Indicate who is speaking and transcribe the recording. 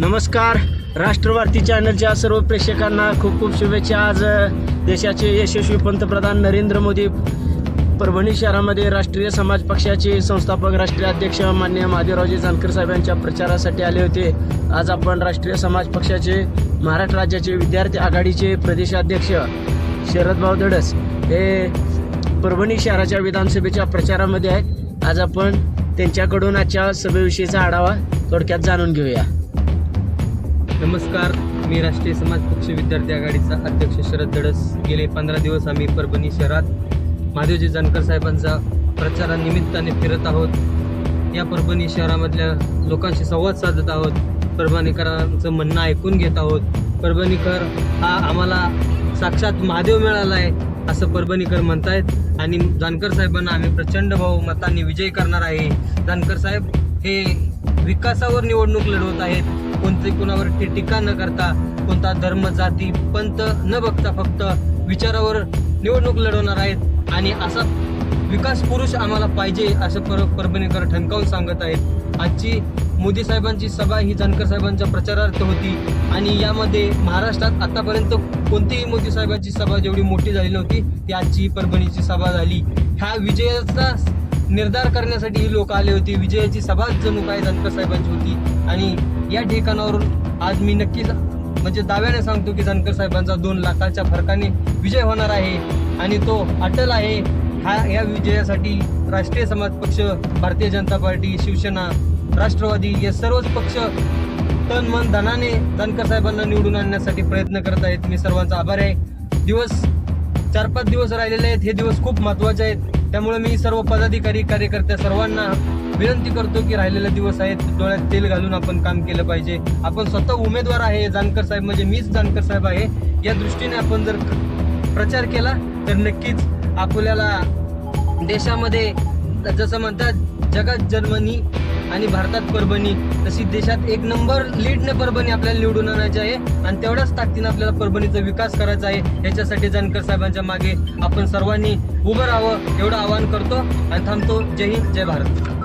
Speaker 1: नमस्कार. राष्ट्रवादी चॅनलच्या सर्व प्रेक्षकांना खूप खूप शुभेच्छा. आज देशाचे यशस्वी पंतप्रधान नरेंद्र मोदी परभणी शहरामध्ये राष्ट्रीय समाज पक्षाचे संस्थापक राष्ट्रीय अध्यक्ष मान्य महादेवरावजी जानकर साहेब यांच्या प्रचारासाठी आले होते. आज आपण राष्ट्रीय समाज पक्षाचे महाराष्ट्र राज्याचे विद्यार्थी आघाडीचे प्रदेशाध्यक्ष शरदभाऊ धडस हे परभणी शहराच्या विधानसभेच्या प्रचारामध्ये आहेत. आज आपण त्यांच्याकडून आजच्या सभेविषयीचा आढावा थोडक्यात जाणून घेऊया.
Speaker 2: नमस्कार. मी राष्ट्रीय समाज पक्ष विद्यार्थी आघाडीचा अध्यक्ष शरद धडस. गेले पंधरा दिवस आम्ही परभणी शहरात महादेवजी जानकर साहेबांचा प्रचारानिमित्ताने फिरत आहोत. या परभणी शहरामधल्या लोकांशी संवाद साधत आहोत. परभणीकरांचं म्हणणं ऐकून घेत आहोत. परभणीकर हा आम्हाला साक्षात महादेव मिळाला आहे असं परभणीकर म्हणतायत. आणि जानकर साहेबांना आम्ही प्रचंड भाऊ मतांनी विजय करणार आहे. जानकर साहेब हे विकासावर निवडणूक लढवत आहेत. कोणते कोणावर टीका न करता कोणता धर्म जाती पंत न बघता फक्त विचारावर निवडणूक लढवणार आहेत आणि असा विकास पुरुष आम्हाला पाहिजे असं पर परभणीकर ठणकावून सांगत आहेत. आजची मोदी साहेबांची सभा ही जानकर साहेबांच्या प्रचारार्थ होती आणि यामध्ये महाराष्ट्रात आतापर्यंत कोणतीही मोदी साहेबांची सभा जेवढी मोठी झाली नव्हती ती आजची परभणीची सभा झाली. ह्या विजयाचा निर्धार करण्यासाठी ही लोक आले होते. विजयाची सभाच जणू काय जानकर साहेबांची होती. आणि या ठिकाणावरून आज मी नक्कीच म्हणजे दाव्याने सांगतो की जानकर साहेबांचा दोन लाखाच्या फरकाने विजय होणार आहे. आणि तो अटल आहे. हा या विजयासाठी राष्ट्रीय समाज पक्ष भारतीय जनता पार्टी शिवसेना राष्ट्रवादी या सर्वच पक्ष तन मन धनाने जानकर साहेबांना निवडून आणण्यासाठी प्रयत्न करत आहेत. मी सर्वांचा आभार आहे. दिवस चार पाच दिवस राहिलेले आहेत. हे दिवस खूप महत्त्वाचे आहेत. त्यामुळे मी सर्व पदाधिकारी कार्यकर्त्या सर्वांना विनंती करतो की राहिलेले दिवस आहेत डोळ्यात तेल घालून आपण काम केलं पाहिजे. आपण स्वतः उमेदवार आहे जानकर साहेब म्हणजे मीच जानकर साहेब आहे. या दृष्टीने आपण जर प्रचार केला तर नक्कीच आपल्याला देशामध्ये जसं म्हणतात जगात जर्मनी आणि भारतात परभणी. तशी देशात एक नंबर लीडने परभणी आपल्याला निवडून आणायची आहे. आणि तेवढ्याच ताकदीनं आपल्याला परभणीचा विकास करायचा आहे. याच्यासाठी जानकर साहेबांच्या मागे आपण सर्वांनी उभं राहावं एवढं आवाहन करतो. आणि थांबतो. जय हिंद जय भारत.